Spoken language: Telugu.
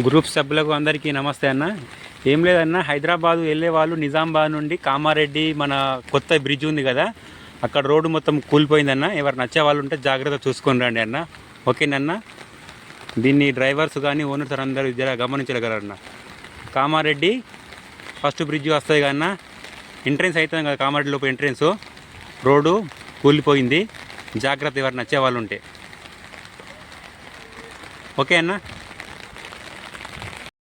గ్రూప్ సభ్యులకు అందరికీ నమస్తే అన్న. ఏం లేదన్న హైదరాబాద్ వెళ్ళే వాళ్ళు నిజామాబాద్ నుండి కామారెడ్డి మన కొత్త బ్రిడ్జ్ ఉంది కదా అక్కడ రోడ్డు మొత్తం కూలిపోయిందన్న. ఎవరు నచ్చే వాళ్ళు ఉంటే జాగ్రత్త చూసుకొని రండి అన్న. ఓకేనన్న దీన్ని డ్రైవర్స్ కానీ ఓనర్స్ అందరూ జర గమనించగలరన్న. కామారెడ్డి ఫస్ట్ బ్రిడ్జ్ వస్తుంది కన్నా ఎంట్రెన్స్ అవుతుంది కదా కామారెడ్డి లోపు ఎంట్రెన్స్. రోడ్డు కూలిపోయింది. జాగ్రత్త ఎవరు నచ్చే వాళ్ళు ఉంటే. ఓకే అన్న?